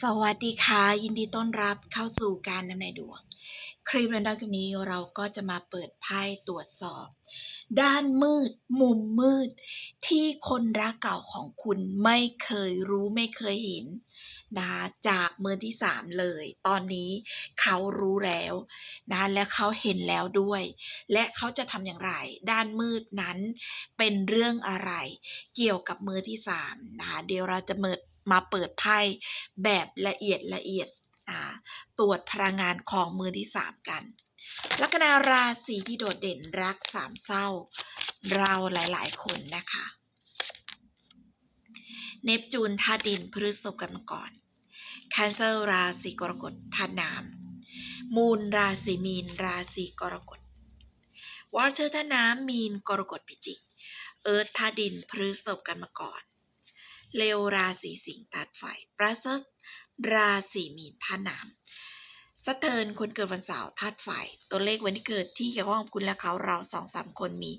สวัสดีค่ะ ยินดีต้อนรับเข้าสู่การนำนายดวง คลิปในคลิปนี้เราก็จะมาเปิดไพ่ตรวจสอบ ด้านมืด มุมมืด ที่คนรักเก่าของคุณไม่เคยรู้ไม่เคยเห็นนะคะจากมือที่สามเลย ตอนนี้เขารู้แล้วนะและเขาเห็นแล้วด้วย และเขาจะทำอย่างไร ด้านมืดนั้นเป็นเรื่องอะไร เกี่ยวกับมือที่สามนะคะเดี๋ยวเราจะเมิด มาเปิดไพ่แบบละเอียดละเอียดตรวจพลังงานของมือที่สามกัน ลัคนาราศีที่โดดเด่นรักสามเศร้า เราหลายๆ คนนะคะ เนปจูนธาดินพฤษภกันมาก่อนแคนเซอร์ราศีกรกฎธาตุน้ำมูลราศีมีนราศีกรกฎวอเตอร์ธาตุน้ำมีนกรกฎพิจิก เอิร์ธธาดินพฤษภกันมาก่อน เลวราศีสิงห์ธาตุไฟปรัสสราศีมีนธาน้ำสเทิร์นคนเกิดวันเสาร์ธาตุไฟตัวเลขวันที่เกิดที่เกี่ยวข้องกับคุณและเขาเราสองสามคนมี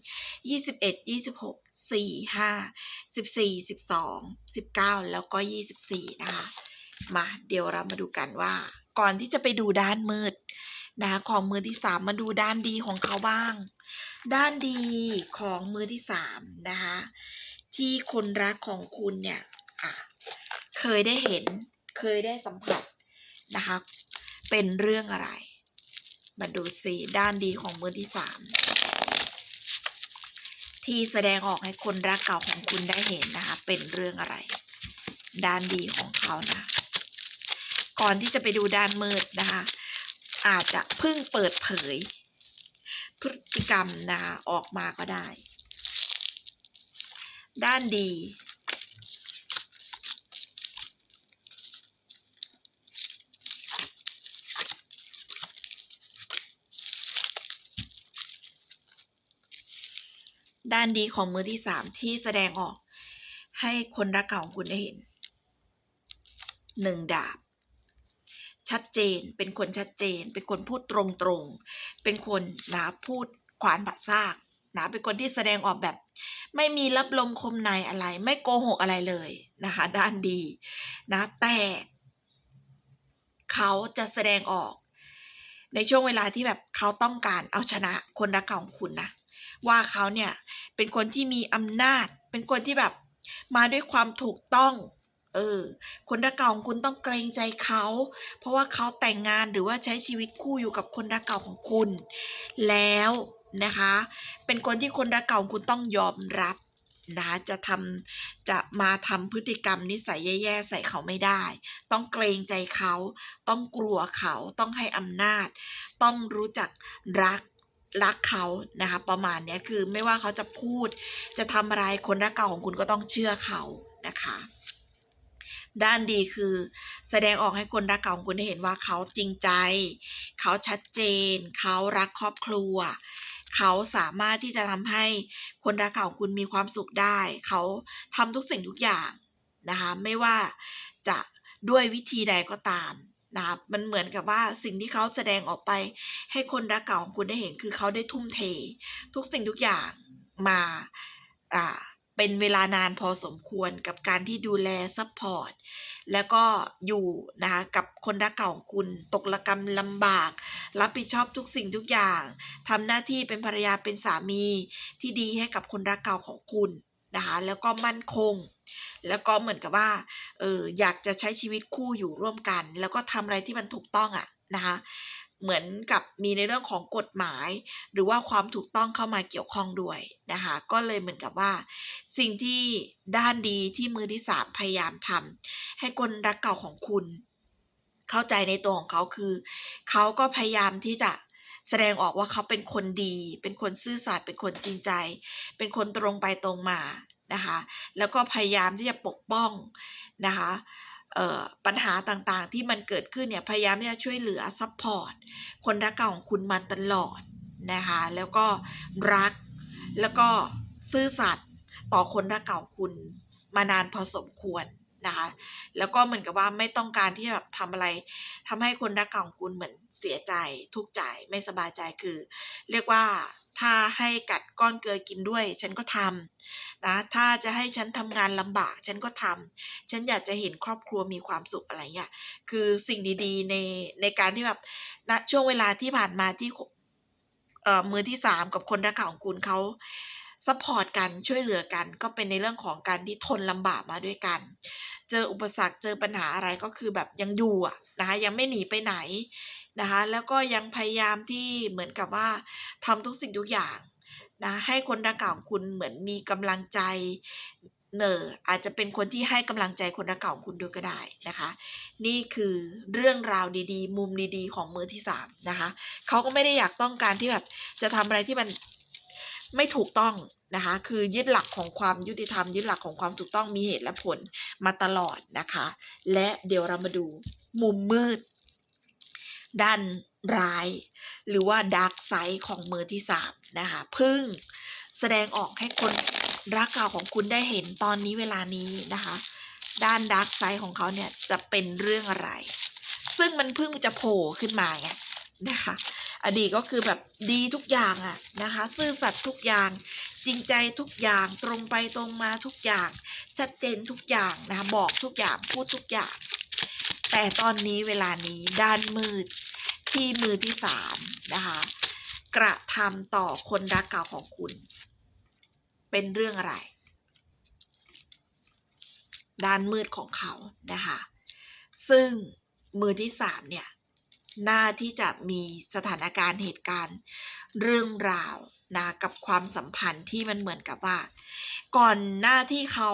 21 26 4 5 14 12 19 แล้วก็ 24 นะคะ มาเดี๋ยวเรามาดูกันว่า ก่อนที่จะไปดูด้านมืดนะคะของมือที่สามมาดูด้านดีของเขาบ้าง ด้านดีของมือที่สามนะคะ ที่คนรักของคุณเนี่ยเคยได้เห็นเคยได้สัมผัสนะคะเป็นเรื่องอะไร มาดูสิด้านดีของมือที่สามที่แสดงออกให้คนรักเก่าของคุณได้เห็นนะคะ เป็นเรื่องอะไร ด้านดีของเขานะ ก่อนที่จะไปดูด้านมืดนะคะ อาจจะเพิ่งเปิดเผย พฤติกรรมนะคะออกมาก็ได้ ด้านดี ด้านดีของมือที่สามที่แสดงออก ให้คนรักเก่าของคุณได้เห็นหนึ่งดาบ ชัดเจนเป็นคนชัดเจน เป็นคนพูดตรงๆ เป็นคนนะพูดขวานบัดซากนะเป็นคนที่แสดงออกแบบ ไม่มีรับลมคมในอะไร ไม่โกหกอะไรเลยนะคะ ด้านดีนะ แต่เขาจะแสดงออก ในช่วงเวลาที่แบบเขาต้องการเอาชนะคนรักเก่าของคุณนะว่าเขาเนี่ยเป็นคนที่มีอำนาจ เป็นคนที่แบบมาด้วยความถูกต้องเออคนรักเก่าของคุณต้องเกรงใจเขา เพราะว่าเขาแต่งงานหรือว่าใช้ชีวิตคู่อยู่กับคนรักเก่าของคุณ แล้ว นะคะ เป็นคนที่คนรักเก่าคุณต้องยอมรับนะจะทำจะมาทำพฤติกรรมนิสัยแย่ๆใส่เขาไม่ได้ ต้องเกรงใจเขา ต้องกลัวเขาต้องให้อำนาจ ต้องรู้จักรักรักเขานะคะ ประมาณเนี้ยคือไม่ว่าเขาจะพูด จะทำอะไรคนรักเก่าของคุณก็ต้องเชื่อเขานะคะ ด้านดีคือแสดงออกให้คนรักเก่าของคุณได้เห็นว่าเขาจริงใจ เขาชัดเจน เขารักครอบครัว เขาสามารถที่จะทำให้คนรักเก่าของคุณมีความสุขได้ เขาทำทุกสิ่งทุกอย่างนะคะไม่ว่าจะด้วยวิธีใดก็ตามนะคะมันเหมือนกับว่าสิ่งที่เขาแสดงออกไป ให้คนรักเก่าของคุณได้เห็นคือเขาได้ทุ่มเท ทุกสิ่งทุกอย่างมาอ่า เป็นเวลานานพอสมควรกับการที่ดูแลซัพพอร์ตแล้วก็อยู่นะคะกับคนรักเก่าของคุณตกระกรรมลำบาก รับผิดชอบทุกสิ่งทุกอย่างทำหน้าที่เป็นภรรยาเป็นสามีที่ดีให้กับคนรักเก่าของคุณนะคะแล้วก็มั่นคง แล้วก็เหมือนกับว่าเอออยากจะใช้ชีวิตคู่อยู่ร่วมกัน แล้วก็ทำอะไรที่มันถูกต้องอะ่ะนะคะ เหมือนกับมีในเรื่องของกฎหมาย หรือว่าความถูกต้องเข้ามาเกี่ยวข้องด้วยนะคะก็เลยเหมือนกับว่า สิ่งที่ด้านดีที่มือที่สามพยายามทำให้คนรักเก่าของคุณ เข้าใจในตัวของเขาคือเขาก็พยายามที่จะแสดงออกว่าเขาเป็นคนดี เป็นคนซื่อสัตย์เป็นคนจริงใจ เป็นคนตรงไปตรงมานะคะแล้วก็พยายามที่จะปกป้องนะคะ ปัญหาต่างๆ ที่มันเกิดขึ้นเนี่ยพยายามที่จะช่วยเหลือซัพพอร์ตคนรักเก่าของคุณมาตลอดนะคะแล้วก็รักแล้วก็ซื่อสัตย์ต่อคนรักเก่าคุณมานานพอสมควรนะคะแล้วก็เหมือนกับว่าไม่ต้องการที่แบบทำอะไรทำให้คนรักเก่าของคุณเหมือนเสียใจทุกข์ใจไม่สบายใจคือ เรียกว่า ถ้าให้กัดก้อนเกลือกินด้วย ฉันก็ทำนะถ้าจะให้ฉันทำงานลำบาก ฉันก็ทำฉันอยากจะเห็นครอบครัวมีความสุขอะไรเงี้ยคือสิ่งดีๆในในการที่แบบณช่วงเวลาที่ผ่านมาที่เอ่อมือที่สามกับคนรักเก่าของคุณเขาซัพพอร์ตกันช่วยเหลือกันก็เป็นในเรื่องของการที่ทนลำบากมาด้วยกัน เจออุปสรรคเจอปัญหาอะไรก็คือแบบยังอยู่อะนะคะยังไม่หนีไปไหน นะคะแล้วก็ยังพยายามที่เหมือนกับว่าทำทุกสิ่งทุกอย่างนะให้คนรักเก่าของคุณเหมือนมีกำลังใจเนออาจจะเป็นคนที่ให้กำลังใจคนรักเก่าของคุณด้วยก็ได้นะคะ นี่คือเรื่องราวดีๆ มุมดีๆ ของมือที่สามนะคะเขาก็ไม่ได้อยากต้องการที่แบบจะทำอะไรที่มันไม่ถูกต้องนะคะคือยึดหลักของความยุติธรรมยึดหลักของความถูกต้องมีเหตุและผลมาตลอดนะคะ และเดี๋ยวเรามาดูมุมมืด ด้านร้าย หรือว่าดาร์กไซด์ของมือที่สามนะคะพึ่งแสดงออกให้คนรักเก่าของคุณได้เห็นตอนนี้เวลานี้นะคะ ด้านดาร์กไซด์ของเขาเนี่ยจะเป็นเรื่องอะไร ซึ่งมันเพิ่งจะโผล่ขึ้นมาไงนะคะ อดีตก็คือแบบดีทุกอย่างอะนะคะ ซื่อสัตย์ทุกอย่างจริงใจทุกอย่างตรงไปตรงมาทุกอย่าง ชัดเจนทุกอย่างนะคะบอกทุกอย่างพูดทุกอย่าง แต่ตอนนี้เวลานี้ด้านมืดที่มือที่สามนะคะกระทำต่อคนรักเก่าของคุณ เป็นเรื่องอะไร ด้านมืดของเขานะคะซึ่งมือที่สามเนี่ยน่าที่จะมีสถานการณ์เหตุการณ์เรื่องราวนะกับความสัมพันธ์ที่มันเหมือนกับว่า ก่อนหน้าที่เขา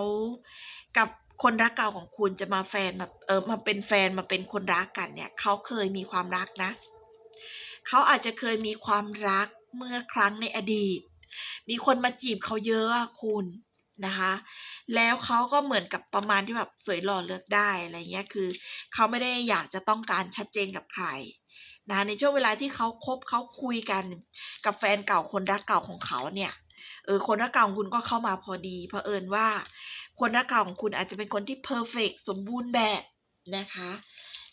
คนรักเก่าของคุณจะมาแฟนมาเออมาเป็นแฟนมาเป็นคนรักกันเนี่ยเขาเคยมีความรักนะ เขาอาจจะเคยมีความรักเมื่อครั้งในอดีต มีคนมาจีบเขาเยอะคุณนะคะ แล้วเขาก็เหมือนกับประมาณที่แบบสวยหล่อเลือกได้อะไรเงี้ยคือเขาไม่ได้อยากจะต้องการชัดเจนกับใครนะในช่วงเวลาที่เขาคบเขาคุยกันกับแฟนเก่าคนรักเก่าของเขาเนี่ย เออคนรักเก่าของคุณก็เข้ามาพอดีเผอิญว่า คนรักเก่าของคุณอาจจะเป็นคนที่เพอร์เฟกสมบูรณ์แบบนะคะ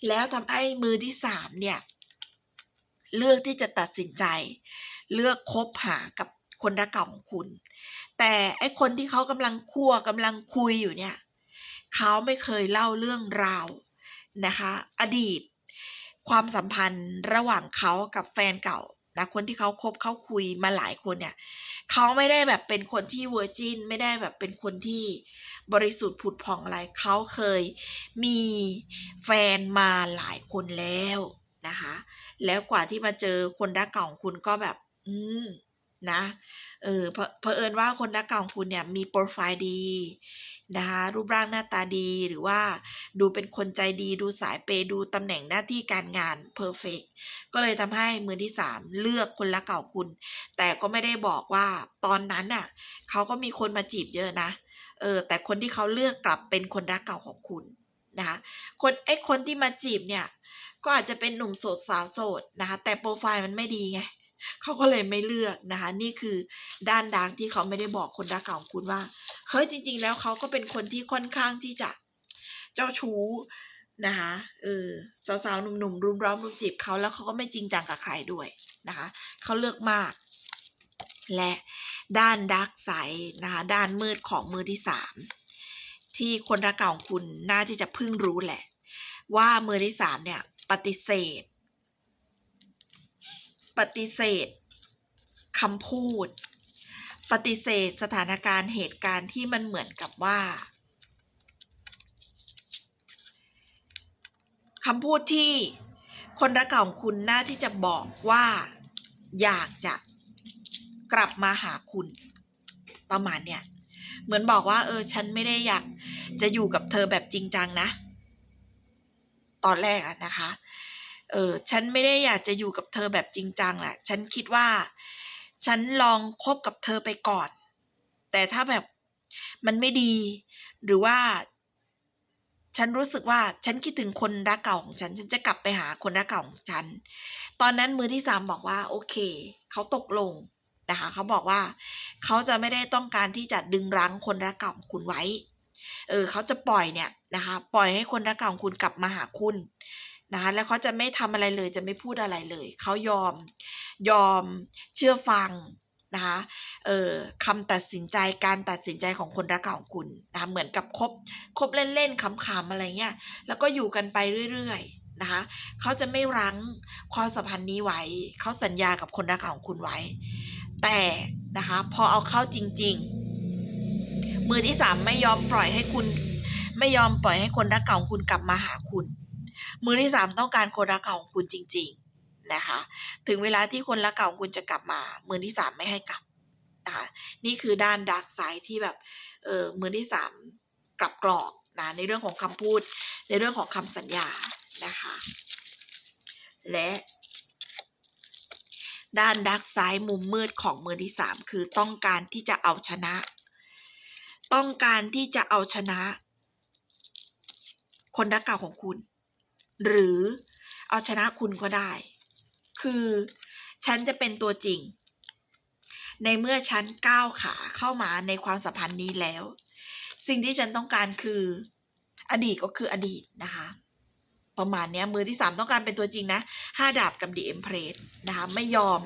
แล้วทำให้มือที่สามเนี่ยเลือกที่จะตัดสินใจ เลือกคบหากับคนรักเก่าของคุณ แต่ไอคนที่เขากำลังคั่วกำลังคุยอยู่เนี่ยเขาไม่เคยเล่าเรื่องราวนะคะ อดีต ความสัมพันธ์ระหว่างเขากับแฟนเก่า นะคนที่เขาคบเขาคุยมาหลายคนเนี่ยเขาไม่ได้แบบเป็นคนที่เวอร์จินไม่ได้แบบเป็นคนที่บริสุทธิ์ผุดผ่องอะไรเขาเคยมีแฟนมาหลายคนแล้วนะคะ แล้วกว่าที่มาเจอคนรักเก่าของคุณก็แบบ อืม นะเออเพเพอเอิญว่าคนรักเก่าของคุณเนี่ยมีโปรไฟล์ดีนะคะรูปร่างหน้าตาดีหรือว่าดูเป็นคนใจดีดูสายเปย์ดูตำแหน่งหน้าที่การงานเพอร์เฟกก็เลยทำให้มือที่สามเลือกคนรักเก่าคุณ แต่ก็ไม่ได้บอกว่าตอนนั้นน่ะเขาก็มีคนมาจีบเยอะนะเออแต่คนที่เขาเลือกกลับเป็นคนรักเก่าของคุณนะคะคนไอ้คนที่มาจีบเนี่ยก็อาจจะเป็นหนุ่มโสดสาวโสดนะคะแต่โปรไฟล์มันไม่ดีไง เขาก็เลยไม่เลือกนะคะ นี่คือด้านดังที่เขาไม่ได้บอกคนรักเก่าของคุณว่าเฮ้ยจริง ๆ แล้วเขาก็เป็นคนที่ค่อนข้างที่จะเจ้าชู้นะคะเออสาวๆหนุ่มๆรุมร้อมรุมจีบเขาแล้วเขาก็ไม่จริงจังกับใครด้วยนะคะเขาเลือกมาก และด้านดักไซนะคะด้านมืดของมือที่สามที่คนรักเก่าของคุณน่าที่จะพึ่งรู้แหละ ว่ามือที่สามเนี่ยปฏิเสธ ปฏิเสธคำพูด ปฏิเสธสถานการณ์เหตุการณ์ที่มันเหมือนกับว่าคำพูดที่คนรักเก่าของคุณน่าที่จะบอกว่าอยากจะกลับมาหาคุณประมาณเนี้ยเหมือนบอกว่า เออ ฉันไม่ได้อยากจะอยู่กับเธอแบบจริงจังนะ ตอนแรกอะนะคะ เออฉันไม่ได้อยากจะอยู่กับเธอแบบจริงจังแหละฉันคิดว่า ฉันลองคบกับเธอไปก่อน แต่ถ้าแบบมันไม่ดี หรือว่า ฉันรู้สึกว่าฉันคิดถึงคนรักเก่าของฉัน ฉันจะกลับไปหาคนรักเก่าของฉัน ตอนนั้นมือที่สามบอกว่า โอเค เขาตกลงนะคะเขาบอกว่า เขาจะไม่ได้ต้องการที่จะดึงรั้งคนรักเก่าของคุณไว้ เออเขาจะปล่อยเนี่ยนะคะ ปล่อยให้คนรักเก่าของคุณกลับมาหาคุณ นะคะแล้วเขาจะไม่ทำอะไรเลยจะไม่พูดอะไรเลย เขายอมยอมเชื่อฟังนะคะเอ่อคำตัดสินใจการตัดสินใจของคนรักเก่าของคุณนะะเหมือนกับคบคบเล่นๆขำๆอะไรเงี้ยแล้วก็อยู่กันไปเรื่อยๆนะคะเขาจะไม่รั้งความสัมพันธ์นี้ไว้เขาสัญญากับคนรักเก่าของคุณไว้ แต่นะคะพอเอาเข้าจริง ๆ มือที่สามไม่ยอมปล่อยให้คุณ ไม่ยอมปล่อยให้คนรักเก่าของคุณกลับมาหาคุณ มือที่สามต้องการคนรักเก่าของคุณจริง ๆนะคะ ถึงเวลาที่คนรักเก่าของคุณจะกลับมา มือที่สามไม่ให้กลับนะคะนี่คือด้านดาร์กไซด์ที่แบบเออมือที่สามกลับกรอกนะในเรื่องของคำพูด ในเรื่องของคำสัญญานะคะ และด้านดักซ้ายมุมมืดของมือที่สามคือต้องการที่จะเอาชนะ ต้องการที่จะเอาชนะ คนรักเก่าของคุณ หรือเอาชนะคุณก็ได้ คือฉันจะเป็นตัวจริง ในเมื่อฉันก้าวขาเข้ามาในความสัมพันธ์นี้แล้ว สิ่งที่ฉันต้องการคือ อดีตก็คืออดีตนะคะ ประมาณนี้มือที่สามต้องการเป็นตัวจริงนะห้าดาบกับดีเอ็มเพรสนะคะไม่ยอม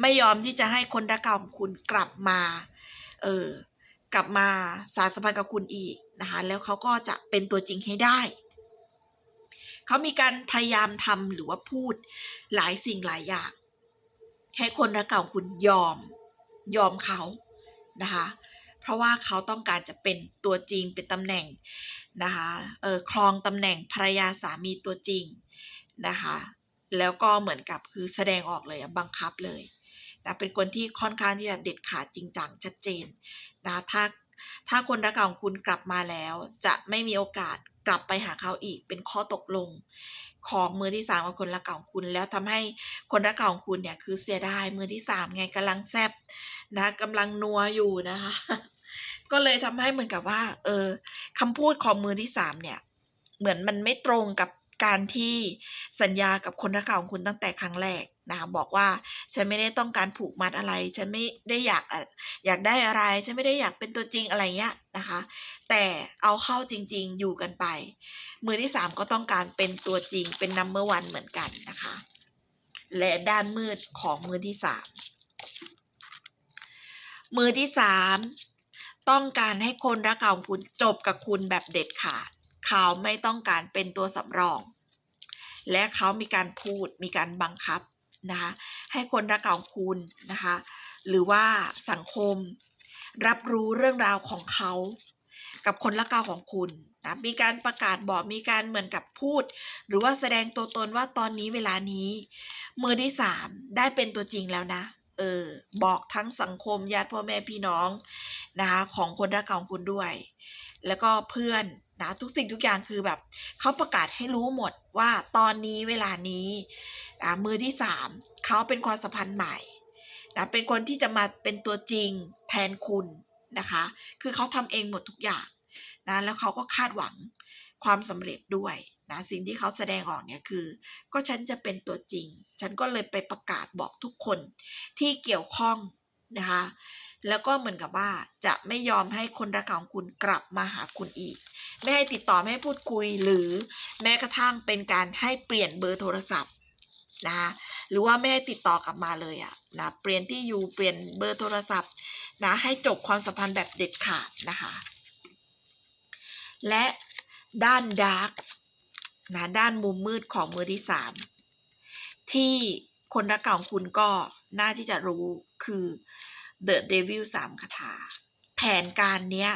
ไม่ยอมที่จะให้คนรักเก่าของคุณกลับมา เออกลับมาสารสัมพันธ์กับคุณอีกนะคะ แล้วเขาก็จะเป็นตัวจริงให้ได้ เขามีการพยายามทำหรือว่าพูดหลายสิ่งหลายอย่าง ให้คนรักเก่าของคุณยอมยอมเขานะคะเพราะว่าเขาต้องการจะเป็นตัวจริงเป็นตำแหน่งนะคะเออครองตำแหน่งภรรยาสามีตัวจริงนะคะแล้วก็เหมือนกับคือแสดงออกเลยบังคับเลยนะเป็นคนที่ค่อนข้างที่จะเด็ดขาดจริงจังชัดเจนนะถ้าถ้าคนรักเก่าของคุณกลับมาแล้ว จะไม่มีโอกาส กลับไปหาเขาอีกเป็นข้อตกลง ของมือที่สามกับคนรักเก่าของคุณ แล้วทำให้คนรักเก่าของคุณเนี่ยคือเสียดายมือที่สามไงกำลังแซบนะกำลังนัวอยู่นะคะ ก็เลยทำให้เหมือนกับว่า เออคำพูดของมือที่สามเนี่ย เหมือนมันไม่ตรงกับ การที่สัญญากับคนรักเก่าของคุณตั้งแต่ครั้งแรกนะคะบอกว่าฉันไม่ได้ต้องการผูกมัดอะไร ฉันไม่ได้อยากอะอยากได้อะไร ฉันไม่ได้อยากเป็นตัวจริงอะไรเงี้ยนะคะ แต่เอาเข้าจริง ๆ อยู่กันไป มือที่สามก็ต้องการเป็นตัวจริงเป็นนัมเบอร์วันเหมือนกันนะคะ และด้านมืดของมือที่สามมือที่สามต้องการให้คนรักเก่าของคุณจบกับคุณแบบเด็ดขาด เขาไม่ต้องการเป็นตัวสำรอง และเขามีการพูดมีการบังคับนะคะให้คนรักเก่าของคุณนะคะหรือว่าสังคมรับรู้เรื่องราวของเขา กับคนรักเก่าของคุณนะมีการประกาศบอกมีการเหมือนกับพูด หรือว่าแสดงตัวตนว่าตอนนี้เวลานี้ มือที่สามได้เป็นตัวจริงแล้วนะเออบอกทั้งสังคมญาติพ่อแม่พี่น้องนะคะของคนรักเก่าของคุณด้วย แล้วก็เพื่อน นะทุกสิ่งทุกอย่างคือแบบเขาประกาศให้รู้หมดว่าตอนนี้เวลานี้มือที่สามเขาเป็นความสัมพันธ์ใหม่นะเป็นคนที่จะมาเป็นตัวจริงแทนคุณนะคะ คือเขาทำเองหมดทุกอย่างนะแล้วเขาก็คาดหวังความสำเร็จด้วยนะสิ่งที่เขาแสดงออกเนี่ยคือ ก็ฉันจะเป็นตัวจริง ฉันก็เลยไปประกาศบอกทุกคนที่เกี่ยวข้องนะคะ แล้วก็เหมือนกับว่าจะไม่ยอมให้คนรักของคุณกลับมาหาคุณอีก ไม่ให้ติดต่อไม่ให้พูดคุยหรือแม้กระทั่งเป็นการให้เปลี่ยนเบอร์โทรศัพท์นะคะหรือว่าไม่ให้ติดต่อกลับมาเลยอะนะเปลี่ยนที่อยู่เปลี่ยนเบอร์โทรศัพท์นะให้จบความสัมพันธ์แบบเด็ดขาดนะคะและด้านดาร์กนะด้านมุมมืดของมือที่สามที่คนรักเก่าของคุณก็น่าที่จะรู้คือ The Devil สามคาถา แผนการเนี้ย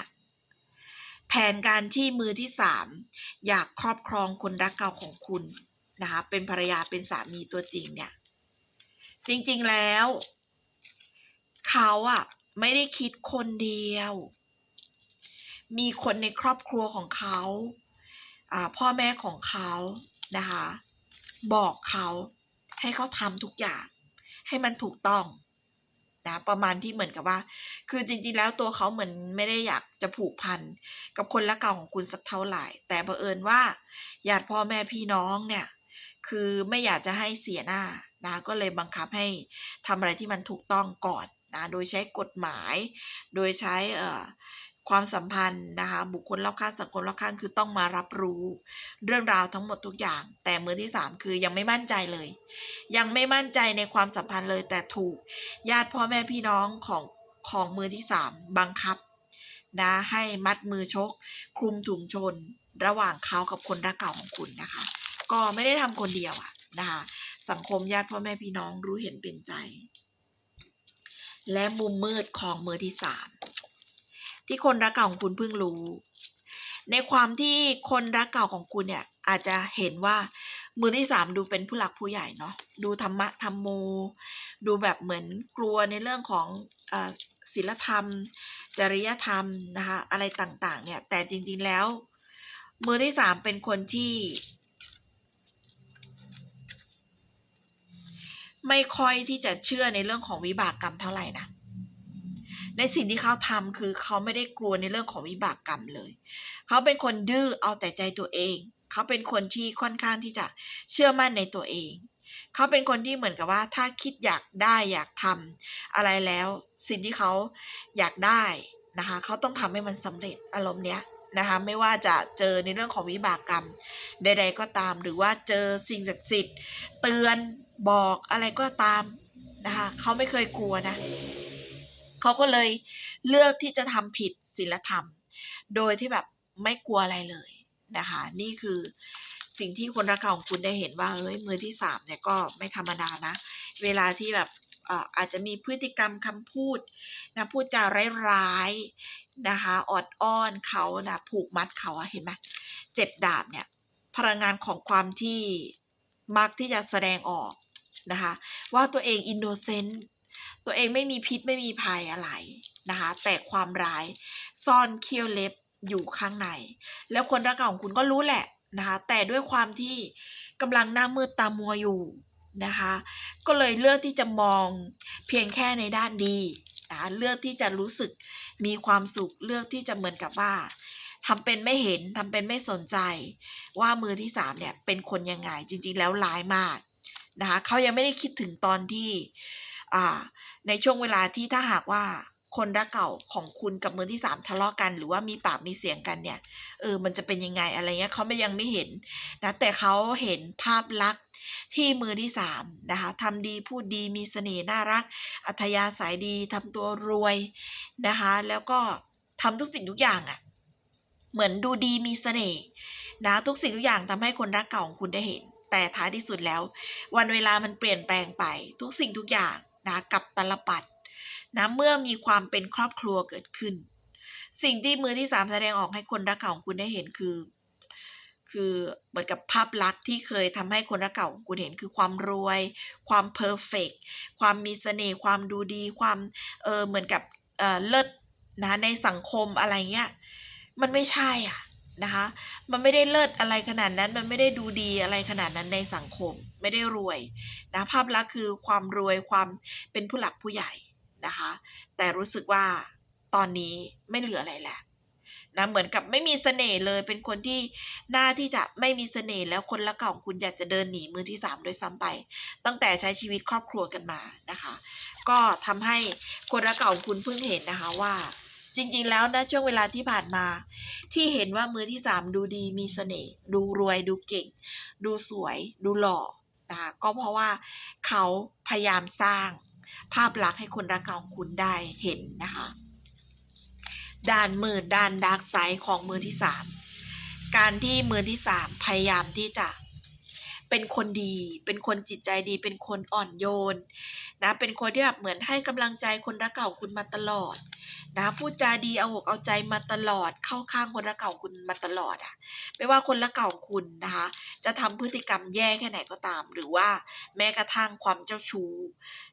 แผนการที่มือที่สามอยากครอบครองคนรักเก่าของคุณนะคะเป็นภรรยาเป็นสามีตัวจริงเนี่ย จริงๆแล้ว เขาอะไม่ได้คิดคนเดียว มีคนในครอบครัวของเขาอ่าพ่อแม่ของเขานะคะ บอกเขาให้เขาทำทุกอย่าง ให้มันถูกต้อง นะประมาณที่เหมือนกับว่า คือจริงๆแล้วตัวเขาเหมือนไม่ได้อยากจะผูกพันกับคนละเก่าของคุณสักเท่าไหร่ แต่บังเอิญว่าญาติพ่อแม่พี่น้องเนี่ย คือไม่อยากจะให้เสียหน้านะก็เลยบังคับให้ทำอะไรที่มันถูกต้องก่อนนะโดยใช้กฎหมาย โดยใช้เอ่อ ความสัมพันธ์นะคะ บุคคลรอบข้างสังคมรอบข้างคือต้องมารับรู้ เรื่องราวทั้งหมดทุกอย่าง แต่มือที่สามคือยังไม่มั่นใจเลย ยังไม่มั่นใจในความสัมพันธ์เลยแต่ถูก ญาติพ่อแม่พี่น้องของของมือที่สามบังคับนะให้มัดมือชก คลุมถุงชน ระหว่างเขากับคนรักเก่าของคุณนะคะ ก็ไม่ได้ทำคนเดียวอะนะคะสังคมญาติพ่อแม่พี่น้องรู้เห็นเป็นใจ และมุมมืดของมือที่สาม ที่คนรักเก่าของคุณเพิ่งรู้ ในความที่คนรักเก่าของคุณเนี่ยอาจจะเห็นว่ามือที่สามดูเป็นผู้หลักผู้ใหญ่เนาะดูธรรมะธรรมโม ดูแบบเหมือนกลัวในเรื่องของศีลธรรม จริยธรรมนะคะอะไรต่างๆ เนี่ย แต่จริง ๆแล้ว มือที่สามเป็นคนที่ไม่ค่อยที่จะเชื่อในเรื่องของวิบากกรรมเท่าไหร่นะ ในสิ่งที่เขาทำคือเขาไม่ได้กลัวในเรื่องของวิบากกรรมเลย เขาเป็นคนดื้อเอาแต่ใจตัวเอง เขาเป็นคนที่ค่อนข้างที่จะเชื่อมั่นในตัวเอง เขาเป็นคนที่เหมือนกับว่า ถ้าคิดอยากได้อยากทำอะไรแล้ว สิ่งที่เขาอยากได้นะคะเขาต้องทำให้มันสำเร็จอารมณ์เนี้ยนะคะไม่ว่าจะเจอในเรื่องของวิบากกรรมใด ๆ ก็ตาม หรือว่าเจอสิ่งศักดิ์สิทธิ์เตือนบอกอะไรก็ตามนะคะเขาไม่เคยกลัวนะ เขาก็เลยเลือกที่จะทำผิดศีลธรรม โดยที่แบบไม่กลัวอะไรเลยนะคะ นี่คือสิ่งที่คนรักเก่าของคุณได้เห็นว่าเฮ้ยมือที่สามเนี่ยก็ไม่ธรรมดานะ เวลาที่แบบเอออาจจะมีพฤติกรรมคำพูดนะพูดจาร้ายๆนะคะออดอ้อนเขานะผูกมัดเขาเห็นไหมเจ็บดาบเนี่ยพลังงานของความที่มักที่จะแสดงออกนะคะว่าตัวเองอินโนเซนต์ ตัวเองไม่มีพิษไม่มีภัยอะไรนะคะ แต่ความร้ายซ่อนเคี้ยวเล็บอยู่ข้างใน แล้วคนรักเก่าของคุณก็รู้แหละนะคะ แต่ด้วยความที่กำลังหน้ามืดตามัวอยู่นะคะ ก็เลยเลือกที่จะมองเพียงแค่ในด้านดีนะะเลือกที่จะรู้สึกมีความสุข เลือกที่จะเหมือนกับว่าทำเป็นไม่เห็นทำเป็นไม่สนใจ ว่ามือที่สามเนี่ยเป็นคนยังไงจริงๆแล้วร้ายมากนะคะเขายังไม่ได้คิดถึงตอนที่อ่า ในช่วงเวลาที่ถ้าหากว่าคนรักเก่าของคุณกับมือที่สามทะเลาะกัน หรือว่ามีปากมีเสียงกันเนี่ยเออมันจะเป็นยังไงอะไรเงี้ยเขาไม่ยังไม่เห็นนะแต่เขาเห็นภาพลักษณ์ที่มือที่สามนะคะทำดีพูดดีมีเสน่ห์น่ารัก อัธยาศัยดีทำตัวรวยนะคะแล้วก็ทำทุกสิ่งทุกอย่างอะ่ะเหมือนดูดีมีเสน่ห์นะทุกสิ่งทุกอย่างทำให้คนรักเก่าของคุณได้เห็น แต่ท้ายที่สุดแล้ว วันเวลามันเปลี่ยนแปลงไปทุกสิ่งทุกอย่าง นะกับตลปัดนะเมื่อมีความเป็นครอบครัวเกิดขึ้น สิ่งที่มือที่สามแสดงออกให้คนรักเก่าของคุณได้เห็นคือ คือเหมือนกับภาพลักษณ์ที่เคยทำให้คนรักเก่าของคุณเห็นคือความรวย ความเพอร์เฟกความมีเสน่ห์ความดูดีความเออเหมือนกับเออเลิศนะในสังคมอะไรเงี้ยมันไม่ใช่อะนะคะ มันไม่ได้เลิศอะไรขนาดนั้น มันไม่ได้ดูดีอะไรขนาดนั้นในสังคม ไม่ได้รวยนะภาพลักษณ์คือความรวยความเป็นผู้หลักผู้ใหญ่นะคะ แต่รู้สึกว่าตอนนี้ไม่เหลืออะไรแล้วนะเหมือนกับไม่มีเสน่ห์เลยเป็นคนที่หน้าที่จะไม่มีเสน่ห์แล้วคนละเก่าของคุณอยากจะเดินหนีมือที่สามโดยซ้ำไป ตั้งแต่ใช้ชีวิตครอบครัวกันมานะคะ ก็ทำให้คนละเก่าของคุณเพิ่งเห็นนะคะว่า จริงๆแล้วนะช่วงเวลาที่ผ่านมา ที่เห็นว่ามือที่สามดูดีมีเสน่ห์ดูรวยดูเก่ง ดูสวย ดูหล่อ นะคะก็เพราะว่าเขาพยายามสร้างภาพลักษณ์ให้คนรักเก่าของคุณได้เห็นนะคะด้านมืดด้านดาร์กไซด์ของมือที่สามการที่มือที่สามพยายามที่จะ เป็นคนดี เป็นคนจิตใจดี เป็นคนอ่อนโยนนะ เป็นคนที่แบบเหมือนให้กำลังใจคนรักเก่าคุณมาตลอดนะพูดจาดีเอาอกเอาใจมาตลอด เข้าข้างคนรักเก่าคุณมาตลอดอะไม่ว่าคนรักเก่าคุณนะคะจะทำพฤติกรรมแย่แค่ไหนก็ตาม หรือว่าแม้กระทั่งความเจ้าชู้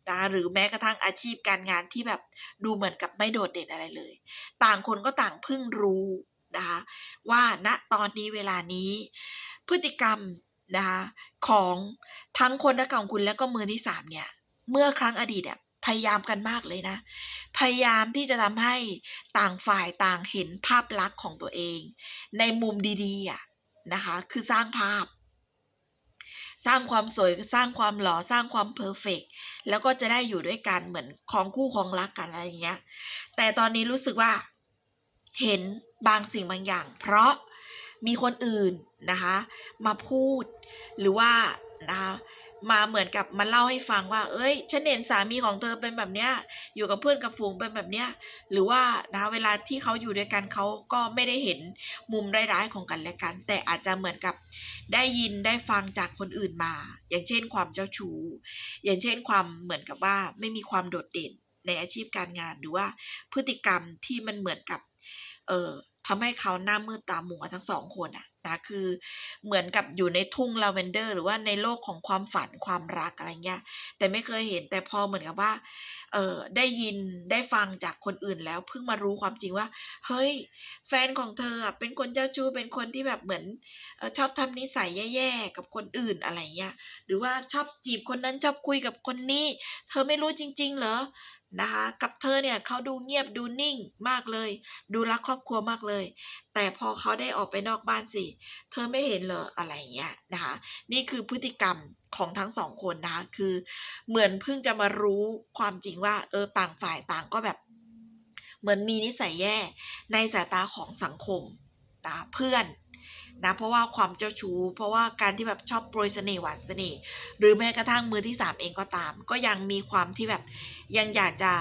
นะหรือแม้กระทั่งอาชีพการงานที่แบบดูเหมือนกับไม่โดดเด่นอะไรเลย ต่างคนก็ต่างเพิ่งรู้นะคะว่าณตอนนี้เวลานี้พฤติกรรม นะคะของทั้งคนรักเก่าของคุณแล้วก็มือที่สามเนี่ย เมื่อครั้งอดีตเนี่ยพยายามกันมากเลยนะ พยายามที่จะทำให้ต่างฝ่ายต่างเห็นภาพลักษณ์ของตัวเอง ในมุมดีๆอะนะคะคือสร้างภาพ สร้างความสวยสร้างความหล่อสร้างความเพอร์เฟกแล้วก็จะได้อยู่ด้วยกันเหมือนของคู่ของรักกันอะไรอย่างเงี้ยแต่ตอนนี้รู้สึกว่า เห็นบางสิ่งบางอย่าง เพราะ มีคนอื่นนะคะ มาพูดหรือว่านะคะมาเหมือนกับมาเล่าให้ฟังว่า เอ้ย ฉันเห็นสามีของเธอเป็นแบบเนี้ย อยู่กับเพื่อนกับฝูงเป็นแบบเนี้ย หรือว่านะเวลาที่เขาอยู่ด้วยกันเขาก็ไม่ได้เห็นมุมร้ายๆของกันและกัน แต่อาจจะเหมือนกับได้ยินได้ฟังจากคนอื่นมา อย่างเช่นความเจ้าชู้ อย่างเช่นความเหมือนกับว่าไม่มีความโดดเด่นในอาชีพการงาน หรือว่าพฤติกรรมที่มันเหมือนกับ เออ ทำให้เขาหน้ามืดตาหมัวทั้งสองคนอะนะคือเหมือนกับอยู่ในทุ่งลาเวนเดอร์ หรือว่าในโลกของความฝันความรักอะไรเงี้ยแต่ไม่เคยเห็นแต่พอเหมือนกับว่าเออได้ยินได้ฟังจากคนอื่นแล้วเพิ่งมารู้ความจริงว่า เฮ้ย แฟนของเธอเป็นคนเจ้าชู้เป็นคนที่แบบเหมือนออชอบทำนิสัยแย่ๆกับคนอื่นอะไรเงี้ยหรือว่าชอบจีบคนนั้นชอบคุยกับคนนี้ เธอไม่รู้จริง ๆ เหรอ นะคะกับเธอเนี่ยเขาดูเงียบดูนิ่งมากเลย ดูรักครอบครัวมากเลย แต่พอเขาได้ออกไปนอกบ้านสิ เธอไม่เห็นเหรอะไรเงี้ยนะคะนี่คือพฤติกรรมของทั้งสองคนนะคะคือเหมือนเพิ่งจะมารู้ความจริงว่าเออต่างฝ่ายต่างก็แบบ เหมือนมีนิสัยแย่ในสายตาของสังคมนะเพื่อน นะเพราะว่าความเจ้าชู้ เพราะว่าการที่แบบชอบโปรยเสน่ห์หวานเสน่ห์หรือแม้กระทั่งมือที่สามเองก็ตาม ก็ยังมีความที่แบบยังอยากจะ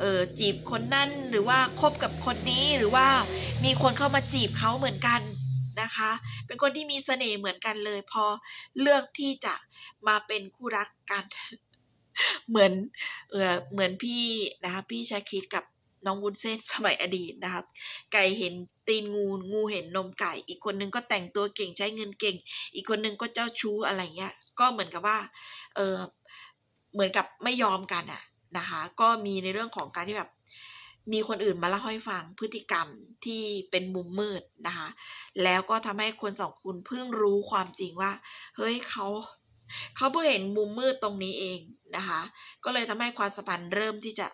เออจีบคนนั้นหรือว่าคบกับคนนี้หรือว่ามีคนเข้ามาจีบเขาเหมือนกันนะคะ เป็นคนที่มีเสน่ห์เหมือนกันเลย พอเลือกที่จะมาเป็นคู่รักกัน เหมือนเออเหมือนพี่นะคะพี่ชาคิดกับ น้องวุ้นเส้นสมัยอดีตนะครับไก่เห็นตีนงูงูเห็นนมไก่ อีกคนนึงก็แต่งตัวเก่งใช้เงินเก่ง อีกคนนึงก็เจ้าชู้อะไรเงี้ยก็เหมือนกับว่าเออเหมือนกับไม่ยอมกันอะนะคะก็มีในเรื่องของการที่แบบมีคนอื่นมาเล่าให้ฟังพฤติกรรมที่เป็นมุมมืดนะคะแล้วก็ทำให้คนสองคนเพิ่งรู้ความจริงว่า เฮ้ยเขาเขาเพิ่งเห็นมุมมืดตรงนี้เองนะคะ ก็เลยทำให้ความสัมพันธ์เริ่มที่จะ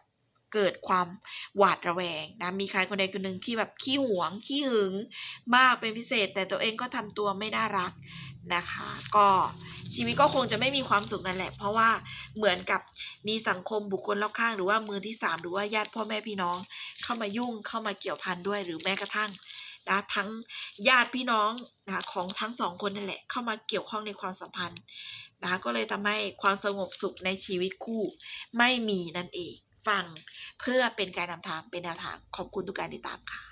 เกิดความหวาดระแวงนะมีใครคนใดคนหนึ่งที่แบบขี้หวงขี้หึงมากเป็นพิเศษ แต่ตัวเองก็ทำตัวไม่น่ารักนะคะ ก็ชีวิตก็คงจะไม่มีความสุขนั่นแหละ เพราะว่าเหมือนกับมีสังคมบุคคลรอบข้าง หรือว่ามือที่สามหรือว่าญาติพ่อแม่พี่น้อง เข้ามายุ่งเข้ามาเกี่ยวพันด้วยหรือแม้กระทั่งนะทั้งญาติพี่น้องนะของทั้งสองคนนั่นแหละ เข้ามาเกี่ยวข้องในความสัมพันธ์นะก็เลยทำให้ความสงบสุขในชีวิตคู่ไม่มีนั่นเอง ฟัง เพื่อเป็นการนำทางเป็นแนวทางขอบคุณทุกการติดตามค่ะ